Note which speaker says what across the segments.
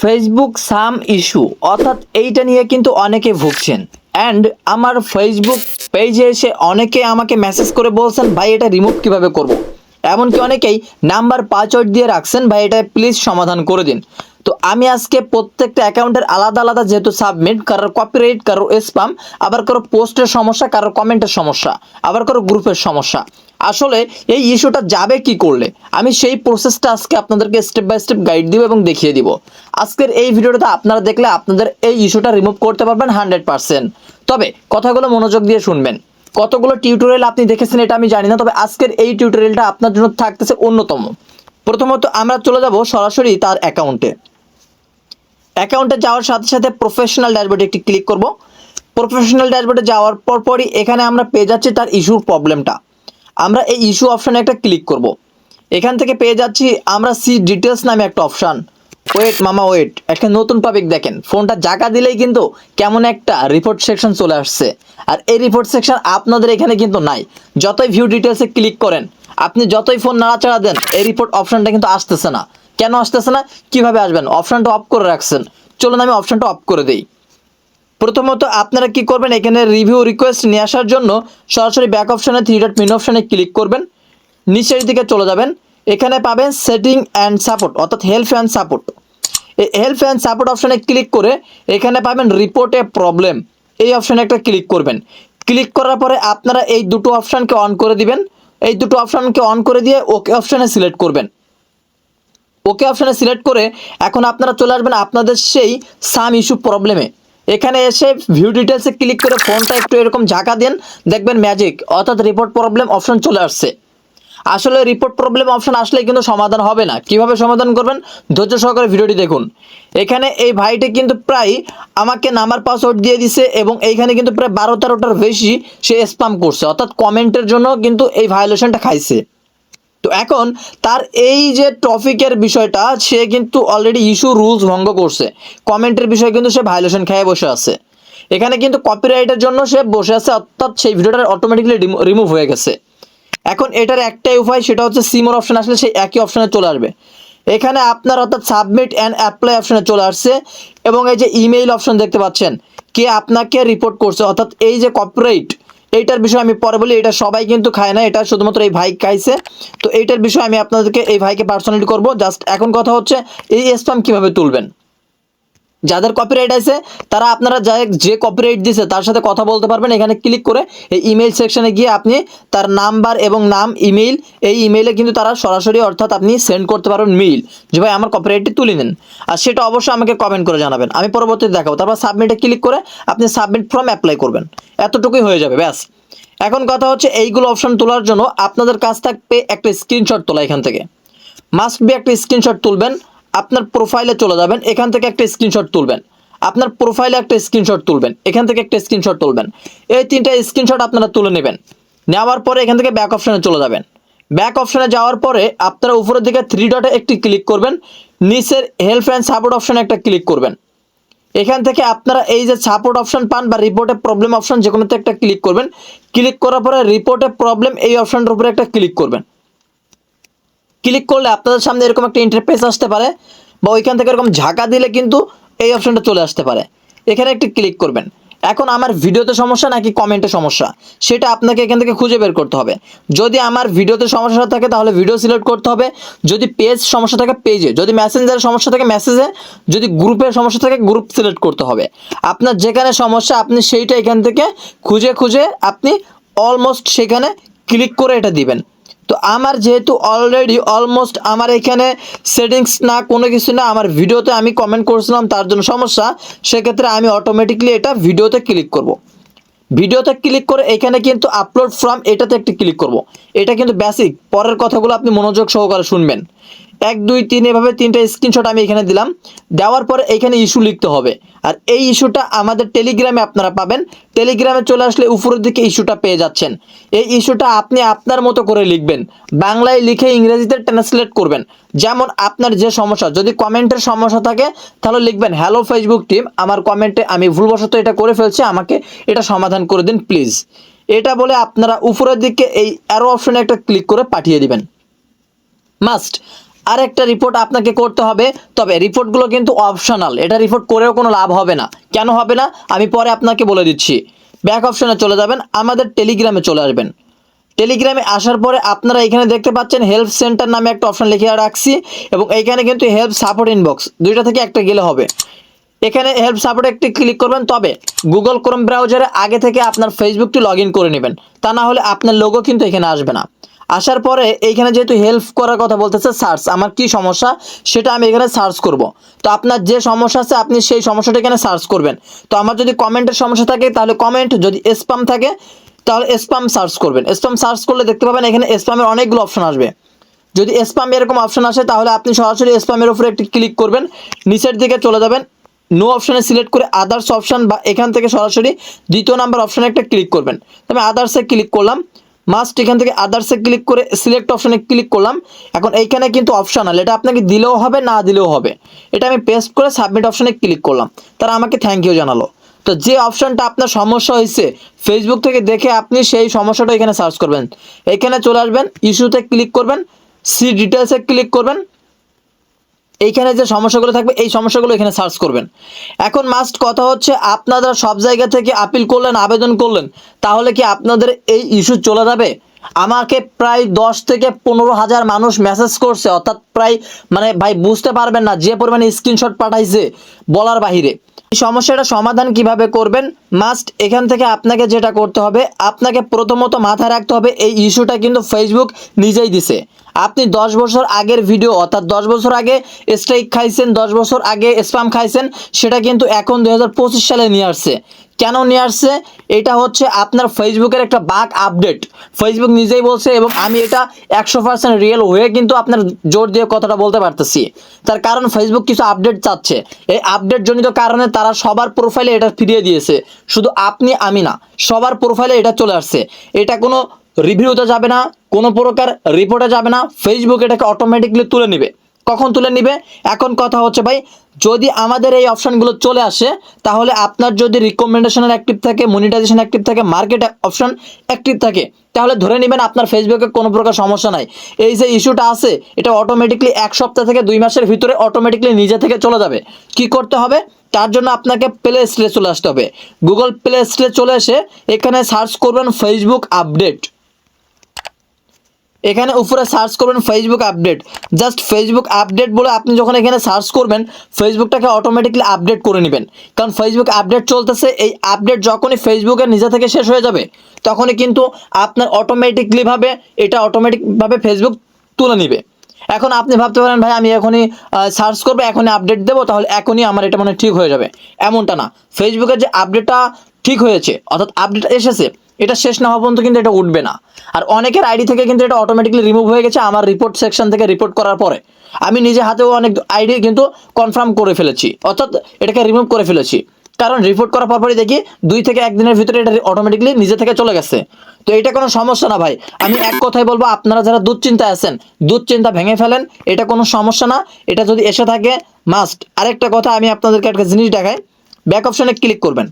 Speaker 1: Facebook সাম issue অর্থাৎ এইটা নিয়ে কিন্তু অনেকে ভুগছেন। অ্যান্ড আমার ফেসবুক পেজে এসে অনেকে আমাকে মেসেজ করে বলছেন, ভাই, এটা রিমুভ কীভাবে করব। এমনকি অনেকেই নাম্বার পাসওয়ার্ড দিয়ে রাখছেন, ভাই, এটা প্লিজ সমাধান করে দিন। তো আমি আজকে প্রত্যেকটা অ্যাকাউন্টের আলাদা আলাদা যেহেতু সাবমিট কারোর কপিরাইট কারোর স্পাম আবার কারও পোস্টের সমস্যা, কারোর কমেন্টের সমস্যা, আবার কারও গ্রুপের সমস্যা। আসলে এই ইস্যুটা যাবে কি করলে? আমি সেই প্রসেসটা আজকে আপনাদেরকে স্টেপ বাই স্টেপ গাইড দিব এবং দেখিয়ে দিব। আজকের এই ভিডিওটা আপনারা দেখলে আপনাদের এই ইস্যুটা রিমুভ করতে পারবেন হান্ড্রেড পার্সেন্ট তবে কথাগুলো মনোযোগ দিয়ে শুনবেন। কতগুলো টিউটোরিয়াল আপনি দেখেছেন এটা আমি জানি না, তবে আজকের এই টিউটোরিয়ালটা আপনার জন্য থাকতেছে অন্যতম। প্রথমত আমরা চলে যাব সরাসরি তার অ্যাকাউন্টে অ্যাকাউন্টে যাওয়ার সাথে সাথে প্রফেশনাল ড্যাশবোর্ডে একটি ক্লিক করব। প্রফেশনাল ড্যাশবোর্ডে যাওয়ার পরপরই এখানে আমরা পেয়ে যাচ্ছি তার ইস্যুর প্রবলেমটা আমরা এই ইস্যু অপশানে একটা ক্লিক করব। এখান থেকে পেয়ে যাচ্ছি আমরা সি ডিটেলস নামে একটা অপশান ওয়েট মামা ওয়েট একটা নতুন টপিক দেখেন। ফোনটা জায়গা দিলেই কিন্তু কেমন একটা রিপোর্ট সেকশন চলে আসছে। আর এই রিপোর্ট সেকশন আপনাদের এখানে কিন্তু নাই। যতই ভিউ ডিটেলসে ক্লিক করেন, আপনি যতই ফোন নাড়াচাড়া দেন, এই রিপোর্ট অপশানটা কিন্তু আসতেছে না। কেন আসতেছে না? কীভাবে আসবেন? অপশানটা অফ করে রাখছেন। চলুন আমি অপশানটা অফ করে দিই। প্রথমত আপনারা কি করবেন? এখানে রিভিউ রিকোয়েস্ট নিয়ে আসার জন্য সরাসরি ব্যাক অপশানে থ্রি ডট মেন অপশানে ক্লিক করবেন। নিচের দিকে চলে যাবেন। এখানে পাবেন সেটিং অ্যান্ড সাপোর্ট অর্থাৎ হেল্প অ্যান্ড সাপোর্ট এই হেল্প অ্যান্ড সাপোর্ট অপশানে ক্লিক করে এখানে পাবেন রিপোর্টে প্রবলেম এই অপশানে একটা ক্লিক করবেন। ক্লিক করার পরে আপনারা এই দুটো অপশানকে অন করে দিবেন। এই দুটো অপশানকে অন করে দিয়ে ওকে অপশানে সিলেক্ট করবেন। ওকে অপশানে সিলেক্ট করে এখন আপনারা চলে আসবেন আপনাদের সেই সাম ইস্যু প্রবলেমে এখানে এসে ভিউ ডিটেলসে ক্লিক করে ফোনটা একটু এরকম ঝাঁকা দেন, দেখবেন ম্যাজিক অর্থাৎ রিপোর্ট প্রবলেম অপশন চলে আসছে। আসলে রিপোর্ট প্রবলেম অপশন আসলে কিন্তু সমাধান হবে না। কীভাবে সমাধান করবেন? ধৈর্য সহকারে ভিডিওটি দেখুন। এখানে এই ভাইটি কিন্তু প্রায় আমাকে নাম্বার পাসওয়ার্ড দিয়ে দিছে এবং এইখানে কিন্তু প্রায় বারো তেরোটার বেশি সে স্পাম করছে। অর্থাৎ কমেন্টের জন্য কিন্তু এই ভায়োলেশনটা খাইছে। তো এখন তার এই যে টপিকের বিষয়টা, সে কিন্তু অলরেডি ইস্যু রুলস ভঙ্গ করছে। কমেন্টের বিষয়ে কিন্তু সে ভায়োলেশন খেয়ে বসে আছে। এখানে কিন্তু কপিরাইটের জন্য সে বসে আছে, অর্থাৎ সেই ভিডিওটা অটোমেটিকলি রিমুভ হয়ে গেছে। এখন এটার একটাই উপায়, সেটা হচ্ছে সিমোর অপশন আসলে সেই একই অপশনে চলে আসবে। এখানে আপনার অর্থাৎ সাবমিট অ্যান্ড অ্যাপ্লাই অপশনে চলে আসছে, এবং এই যে ইমেইল অপশন দেখতে পাচ্ছেন, কে আপনাকে রিপোর্ট করছে, অর্থাৎ এই যে কপিরাইট এইটার বিষয়ে আমি পরে বলি, এটা সবাই কিন্তু খায় না, এটা শুধুমাত্র এই ভাই খাইছে। তো এইটার বিষয়ে আমি আপনাদেরকে, এই ভাইকে পার্সোনালি করব। জাস্ট এখন কথা হচ্ছে, এই স্প্যাম কীভাবে তুলবেন? যাদের কপিরাইট আছে, তারা আপনারা যা যে কপিরাইট দিছে, তার সাথে কথা বলতে পারবেন। এখানে ক্লিক করে এই ইমেল সেকশনে গিয়ে আপনি তার নাম্বার এবং নাম ইমেইল এই ইমেইলে কিন্তু তারা সরাসরি অর্থাৎ আপনি সেন্ড করতে পারবেন মেইল যে ভাই, আমার কপিরাইটটি তুলে নিন। আর সেটা অবশ্যই আমাকে কমেন্ট করে জানাবেন। আমি পরবর্তীতে দেখাবো। তারপর সাবমিটে ক্লিক করে আপনি সাবমিট ফর্ম অ্যাপ্লাই করবেন। এতটুকুই হয়ে যাবে, ব্যাস। এখন কথা হচ্ছে এইগুলো অপশন তোলার জন্য আপনাদের কাছ থাকবে একটা স্ক্রিনশট তোলা এখান থেকে। মাস্ট বি একটা স্ক্রিনশট তুলবেন। আপনার প্রোফাইলে চলে যাবেন, এখান থেকে একটা স্ক্রিনশট তুলবেন। আপনার প্রোফাইলে একটা স্ক্রিনশট তুলবেন, এখান থেকে একটা স্ক্রিনশট তুলবেন। এই তিনটা স্ক্রিনশট আপনারা তুলে নেবেন। নেওয়ার পরে এখান থেকে ব্যাক অপশানে চলে যাবেন। ব্যাক অপশানে যাওয়ার পরে আপনারা উপরের দিকে থ্রি ডটে একটি ক্লিক করবেন, নিচের হেল্প অ্যান্ড সাপোর্ট অপশানে একটা ক্লিক করবেন। এখান থেকে আপনারা এই যে সাপোর্ট অপশন পান বা রিপোর্টে প্রবলেম অপশন যে কোনোতে একটা ক্লিক করবেন। ক্লিক করার পরে রিপোর্টে প্রবলেম এই অপশনটার উপরে একটা ক্লিক করবেন। ক্লিক করলে আপনাদের সামনে এরকম একটা ইন্টারফেস আসতে পারে, বা ওইখান থেকে এরকম ঝাঁকা দিলে কিন্তু এই অপশনটা চলে আসতে পারে। এখানে একটি ক্লিক করবেন। এখন আমার ভিডিওতে সমস্যা নাকি কমেন্টে সমস্যা? সেটা আপনাকে এখান থেকে খুঁজে বের করতে হবে। যদি আমার ভিডিওতে সমস্যা থাকে তাহলে ভিডিও সিলেক্ট করতে হবে। যদি পেজ সমস্যা থাকে পেজে যদি মেসেঞ্জারের সমস্যা থাকে মেসেজে যদি গ্রুপের সমস্যা থাকে গ্রুপ সিলেক্ট করতে হবে। আপনার যেখানে সমস্যা, আপনি সেইটা এখান থেকে খুঁজে খুঁজে আপনি অলমোস্ট সেখানে ক্লিক করে এটা দিবেন। তো আমার যেহেতু অলরেডি অলমোস্ট আমার এখানে সেটিংস না, কোনো কিছু না, আমার ভিডিওতে আমি কমেন্ট করছিলাম, তার জন্য সমস্যা সেক্ষেত্রে আমি অটোমেটিকলি এটা ভিডিওতে ক্লিক করব। ভিডিওতে ক্লিক করে এখানে কিন্তু আপলোড ফ্রম এটাতে একটি ক্লিক করব। এটা কিন্তু বেসিক পরের কথাগুলো আপনি মনোযোগ সহকারে শুনবেন এক, দুই, তিন, এভাবে তিনটা স্ক্রিনশট আমি এখানে দিলাম। দেওয়ার পরে এখানে ইস্যু লিখতে হবে। আর এই ইস্যুটা আমাদের টেলিগ্রামে আপনারা পাবেন। টেলিগ্রামে চলে আসলে উপরের দিকে ইস্যুটা পেয়ে যাচ্ছেন। এই ইস্যুটা আপনি আপনার মতো করে লিখবেন। বাংলায় লিখে ইংরেজিতে ট্রান্সলেট করবেন। যেমন আপনার যে সমস্যা, যদি কমেন্টের সমস্যা থাকে, তাহলে লিখবেন হ্যালো ফেসবুক টিম আমার কমেন্টে আমি ভুলবশত এটা করে ফেলছি, আমাকে এটা সমাধান করে দিন প্লিজ এটা বলে আপনারা উপরের দিকে এই অ্যারো অপশনে একটা ক্লিক করে পাঠিয়ে দিবেন। মাস্ট আর একটা রিপোর্ট আপনাকে করতে হবে। তবে রিপোর্টগুলো কিন্তু অপশনাল এটা রিপোর্ট করেও কোনো লাভ হবে না। কেন হবে না? আমি পরে আপনাকে বলে দিচ্ছি। ব্যাক অপশনে চলে যাবেন। আমাদের টেলিগ্রামে চলে আসবেন। টেলিগ্রামে আসার পরে আপনারা এখানে দেখতে পাচ্ছেন হেল্প সেন্টার নামে একটা অপশন লিখে রাখছি এবং এইখানে কিন্তু হেল্প সাপোর্ট ইনবক্স দুইটা থেকে একটা গেলে হবে। এখানে হেল্প সাপোর্টে একটি ক্লিক করবেন। তবে গুগল ক্রোম ব্রাউজারে আগে থেকে আপনার ফেসবুকটি লগ করে নেবেন। তা না হলে আপনার লোগো কিন্তু এখানে আসবে না। আসার পরে এইখানে যেহেতু হেল্প করার কথা বলতেছে সার্চ আমার কি সমস্যা? সেটা আমি এখানে সার্চ করব। তো আপনার যে সমস্যা আছে, আপনি সেই সমস্যাটা এখানে সার্চ করবেন। তো আমার যদি কমেন্টের সমস্যা থাকে, তাহলে কমেন্ট যদি স্পাম থাকে, তাহলে স্পাম সার্চ করবেন। স্পাম সার্চ করলে দেখতে পাবেন এখানে স্পামের অনেকগুলো অপশন আসবে। যদি স্পাম এরকম অপশন আসে, তাহলে আপনি সরাসরি স্পামের উপরে একটি ক্লিক করবেন। নিচের দিকে চলে যাবেন। নো অপশানে সিলেক্ট করে আদার্স অপশান বা এখান থেকে সরাসরি দ্বিতীয় নাম্বার অপশানে একটা ক্লিক করবেন। তো আমি আদার্সে ক্লিক করলাম। মাস্ট এখান থেকে আদার্সে ক্লিক করে সিলেক্ট অপশানে ক্লিক করলাম। এখন এইখানে কিন্তু অপশানাল এটা আপনাকে দিলেও হবে, না দিলেও হবে। এটা আমি পেস্ট করে সাবমিট অপশানে ক্লিক করলাম। তারা আমাকে থ্যাংক ইউ জানালো। তো যে অপশানটা আপনার সমস্যা হয়েছে ফেসবুক থেকে দেখে আপনি সেই সমস্যাটা এখানে সার্চ করবেন। এখানে চলে আসবেন ইস্যুতে ক্লিক করবেন সি ডিটেলসে ক্লিক করবেন। এইখানে যে সমস্যাগুলো থাকবে, এই সমস্যাগুলো এখানে সার্চ করবেন। এখন মাস্ট কথা হচ্ছে, আপনারা সব জায়গা থেকে আপিল করলেন, আবেদন করলেন, তাহলে কি আপনাদের এই ইস্যু চলে যাবে? আমাকে প্রায় দশ থেকে পনেরো হাজার মানুষ মেসেজ করছে, অর্থাৎ প্রায় মানে ভাই বুঝতে পারবেন না, যে পরিমাণে স্ক্রিনশট পাঠাইছে বলার বাহিরে। এই সমস্যাটা সমাধান কীভাবে করবেন? মাস্ট এখান থেকে আপনাকে যেটা করতে হবে, আপনাকে প্রথমত মাথায় রাখতে হবে, এই ইস্যুটা কিন্তু ফেসবুক নিজেই দিছে। আপনি দশ বছর আগের ভিডিও অর্থাৎ দশ বছর আগে স্ট্রাইক খাইছেন, দশ বছর আগে স্পাম খাইছেন, সেটা কিন্তু এখন দুই হাজার পঁচিশ সালে নিয়ে আসছে। কেন নিয়ে আসছে? এটা হচ্ছে আপনার ফেসবুকের একটা বাক আপডেট ফেসবুক নিজেই বলছে এবং আমি এটা একশো পার্সেন্ট রিয়েল হয়ে কিন্তু আপনার জোর দিয়ে কথাটা বলতে পারতেছি। তার কারণ ফেসবুক কিছু আপডেট চাচ্ছে। এই আপডেট জনিত কারণে তারা সবার প্রোফাইলে এটা ফিরিয়ে দিয়েছে। শুধু আপনি, আমি না, সবার প্রোফাইলে এটা চলে আসছে। এটা কোনো রিভিউতে যাবে না, কোনো প্রকার রিপোর্টে যাবে না। ফেসবুক এটাকে অটোমেটিকলি তুলে নেবে। কখন তুলে নিবে? এখন কথা হচ্ছে, ভাই, যদি আমাদের এই অপশানগুলো চলে আসে, তাহলে আপনার যদি রিকমেন্ডেশনের অ্যাক্টিভ থাকে মনিটাইজেশন অ্যাক্টিভ থাকে মার্কেট অপশান অ্যাক্টিভ থাকে, তাহলে ধরে নেবেন আপনার ফেসবুকে কোনো প্রকার সমস্যা নাই। এই যে ইস্যুটা আছে, এটা অটোমেটিকলি এক সপ্তাহ থেকে দুই মাসের ভিতরে অটোমেটিকলি নিজে থেকে চলে যাবে। কি করতে হবে? তার জন্য আপনাকে প্লে স্টোরে চলে আসতে হবে। গুগল প্লে স্টোরে চলে এসে এখানে সার্চ করবেন ফেসবুক আপডেট এখানে উপরে সার্চ করবেন Facebook update just Facebook update বলে আপনি যখন এখানে সার্চ করবেন ফেসবুকটাকে অটোমেটিকলি আপডেট করে নেবেন। কারণ ফেসবুক আপডেট চলতেছে, এই আপডেট যখনই ফেসবুকের নিজে থেকে শেষ হয়ে যাবে, তখনই কিন্তু আপনার অটোমেটিকলিভাবে এটা অটোমেটিকভাবে ফেসবুক তুলে নেবে। এখন আপনি ভাবতে পারেন, ভাই, আমি এখনই সার্চ করব, এখনই আপডেট দেবো, তাহলে এখনই আমার এটা মানে ঠিক হয়ে যাবে। এমনটা না। ফেসবুকের যে আপডেটটা ঠিক হয়েছে, অর্থাৎ আপডেট এসেছে এটা শেষ না হওয়া পর্যন্ত কিন্তু এটা উঠবে না। আর অনেকের আইডি থেকে কিন্তু এটা অটোমেটিকলি রিমুভ হয়ে গেছে আমার রিপোর্ট সেকশন থেকে রিপোর্ট করার পরে। আমি নিজে হাতেও অনেক আইডি কিন্তু কনফার্ম করে ফেলেছি। অর্থাৎ এটাকে রিমুভ করে ফেলেছি। কারণ রিপোর্ট করার পরপরই দেখি দুই থেকে একদিনের ভিতরে এটা অটোমেটিকলি নিজে থেকে চলে গেছে। তো এটা কোনো সমস্যা না ভাই। আমি এক কথাই বলব, আপনারা যারা দুশ্চিন্তায় আছেন, দুশ্চিন্তা ভেঙে ফেলেন, এটা কোনো সমস্যা না। এটা যদি এসে থাকে মাস্ট আরেকটা কথা আমি আপনাদেরকে একটা জিনিস দেখাই। ব্যাক অপশনে ক্লিক করবেন।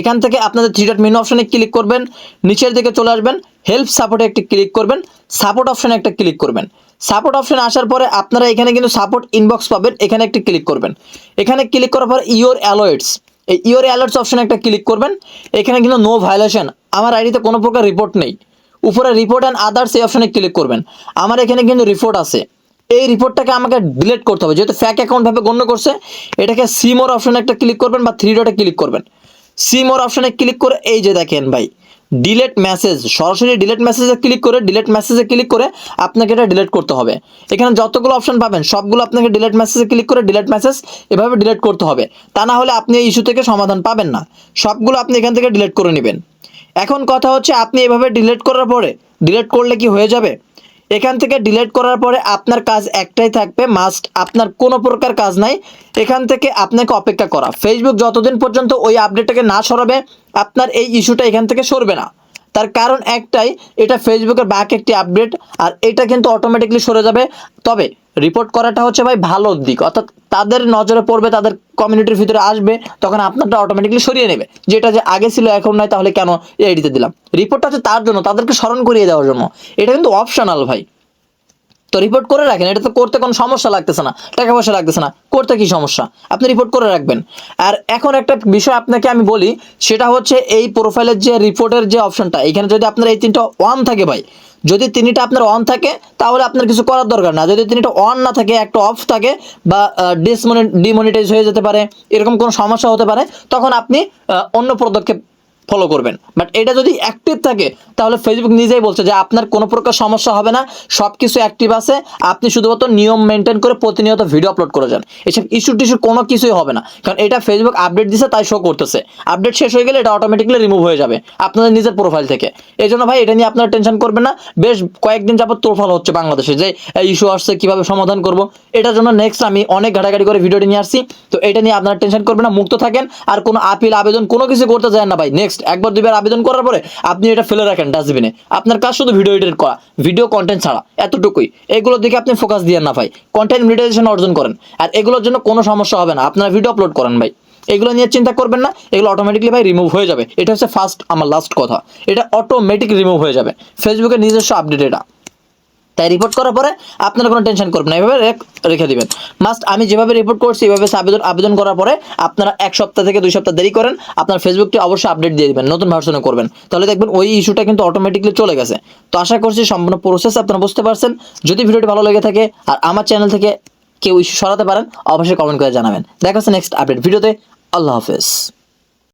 Speaker 1: এখান থেকে আপনাদের থ্রি ডট মেনু অপশনে ক্লিক করবেন, নিচের দিকে চলে আসবেন হেল্প সাপোর্টে একটি ক্লিক করবেন সাপোর্ট অপশানে একটা ক্লিক করবেন। সাপোর্ট অপশনে আসার পরে আপনারা এখানে কিন্তু সাপোর্ট ইনবক্স পাবেন, এখানে একটি ক্লিক করবেন। এখানে ক্লিক করার পর ইওর অ্যালোয়েটস এই ইওর অ্যালার্টস অপশনে একটা ক্লিক করবেন। এখানে কিন্তু নো ভায়োলেশন আমার আইডিতে কোনো প্রকার রিপোর্ট নেই। উপরে রিপোর্ট অ্যান্ড আদার্স এই অপশানে ক্লিক করবেন। আমার এখানে কিন্তু রিপোর্ট আছে। এই রিপোর্টটাকে আমাকে ডিলিট করতে হবে, যেহেতু ফ্যাক অ্যাকাউন্টভাবে গণ্য করছে, এটাকে সিমোর অপশনে একটা ক্লিক করবেন বা থ্রি ডটে ক্লিক করবেন। সিমোর অপশনে ক্লিক করে এই যে দেখেন ভাই ডিলেট মেসেজ সরাসরি ডিলেট মেসেজে ক্লিক করে ডিলেট মেসেজে ক্লিক করে আপনাকে এটা ডিলিট করতে হবে। এখানে যতগুলো অপশন পাবেন, সবগুলো আপনাকে ডিলেট মেসেজে ক্লিক করে ডিলেট মেসেজ এভাবে ডিলিট করতে হবে। তা না হলে আপনি এই ইস্যু থেকে সমাধান পাবেন না। সবগুলো আপনি এখান থেকে ডিলিট করে নেবেন। এখন কথা হচ্ছে আপনি এভাবে ডিলিট করার পরে ডিলিট করলে কি হয়ে যাবে? এখান থেকে ডিলেট করার পরে আপনার কাজ একটাই থাকবে মাস্ট আপনার কোনো প্রকার কাজ নাই। এখান থেকে আপনাকে অপেক্ষা করা। ফেসবুক যতদিন পর্যন্ত ওই আপডেটটাকে না সরাবে, আপনার এই ইস্যুটা এখান থেকে সরবে না। তার কারণ একটাই, এটা ফেসবুকের বাক একটি আপডেট আর এটা কিন্তু অটোমেটিকলি সরে যাবে। তবে রিপোর্ট করাটা হচ্ছে ভাই ভালো দিক। অর্থাৎ তাদের নজরে পড়বে, তাদের কমিউনিটির ভিতরে আসবে, তখন আপনারটা অটোমেটিকলি সরিয়ে নেবে। যেটা যে আগে ছিল, এখন নয় তাহলে কেন এই আইডিতে দিলাম? রিপোর্টটা হচ্ছে তার জন্য, তাদেরকে স্মরণ করিয়ে দেওয়ার জন্য। এটা কিন্তু অপশনাল ভাই। তো রিপোর্ট করে রাখেন, এটা তো করতে কোনো সমস্যা লাগতেছে না। টাকা পয়সা লাগতেছে না। করতে কি সমস্যা? আপনি রিপোর্ট করে রাখবেন। আর এখন একটা বিষয় আপনাকে আমি বলি, সেটা হচ্ছে এই প্রোফাইলের যে রিপোর্টের যে অপশনটা এখানে যদি আপনার এই তিনটা ওয়ান থাকে ভাই যদি তিনটা আপনার অন থাকে, তাহলে আপনার কিছু করার দরকার না। যদি তিনটা অন না থাকে, একটা অফ থাকে বা ডিসমনি ডিমনিটাইজ হয়ে যেতে পারে, এরকম কোনো সমস্যা হতে পারে, তখন আপনি অন্য পদক্ষেপ ফলো করবেন। বাট এটা যদি অ্যাক্টিভ থাকে, তাহলে ফেসবুক নিজেই বলছে যে আপনার কোনো প্রকার সমস্যা হবে না সব কিছু অ্যাক্টিভ আছে, আপনি শুধুমাত্র নিয়ম মেনটেন করে প্রতিনিয়ত ভিডিও আপলোড করে যান। এসব ইস্যু টিস্যু কোনো কিছুই হবে না। কারণ এটা ফেসবুক আপডেট দিছে, তাই শো করতেছে। আপডেট শেষ হয়ে গেলে এটা অটোমেটিকলি রিমুভ হয়ে যাবে, আপনাদের নিজের প্রোফাইল থেকে। এই জন্য ভাই, এটা নিয়ে আপনারা টেনশন করবেন না। বেশ কয়েকদিন যাবত তোরফাল হচ্ছে বাংলাদেশে, যে ইস্যু আসছে, কীভাবে সমাধান করব। এটার জন্য নেক্সট আমি অনেক ঘাটাঘাটি করে ভিডিওটি নিয়ে আসছি। তো এটা নিয়ে আপনারা টেনশন করবেন না, মুক্ত থাকেন। আর কোনো আপিল, আবেদন কোনো কিছু করতে যায় না ভাই নেক্সট একবার, দুইবার আবেদন করার পরে আপনি এটা ফেলে রাখেন ডাস্টবিনে। আপনার কাজ শুধু ভিডিও এডিট করা ভিডিও কন্টেন্ট ছাড়া, এতটুকুই। এগুলোর দিকে আপনি ফোকাস দিয়ে না ভাই। কন্টেন্ট মিডিটেশন অর্জন করেন। আর এগুলোর জন্য কোনো সমস্যা হবে না। আপনার ভিডিও আপলোড করেন ভাই। এগুলো নিয়ে চিন্তা করবেন না। এগুলো অটোমেটিকলি ভাই রিমুভ হয়ে যাবে। এটা হচ্ছে ফার্স্ট আমার লাস্ট কথা। এটা অটোমেটিক রিমুভ হয়ে যাবে। ফেসবুকের নিজস্ব আপডেট এটা। তাই রিপোর্ট করার পরে আপনারা কোনো টেনশন করবেন না। এভাবে রেখে দিবেন। মাস্ট আমি যেভাবে রিপোর্ট করছি, এভাবে আবেদন আবেদন করার পরে আপনারা এক সপ্তাহ থেকে দুই সপ্তাহ দেরি করেন, আপনার ফেসবুকটি অবশ্যই আপডেট দিয়ে দিবেন, নতুন ভার্সনে করবেন। তাহলে দেখবেন ওই ইস্যুটা কিন্তু অটোমেটিকলি চলে গেছে। তো আশা করছি সম্পূর্ণ প্রসেস আপনারা বুঝতে পারছেন। যদি ভিডিওটি ভালো লেগে থাকে আর আমার চ্যানেল থেকে কেউ ইস্যু সরাতে পারেন, অবশ্যই কমেন্ট করে জানাবেন। দেখা হচ্ছে নেক্সট আপডেট ভিডিওতে। আল্লাহ হাফেজ।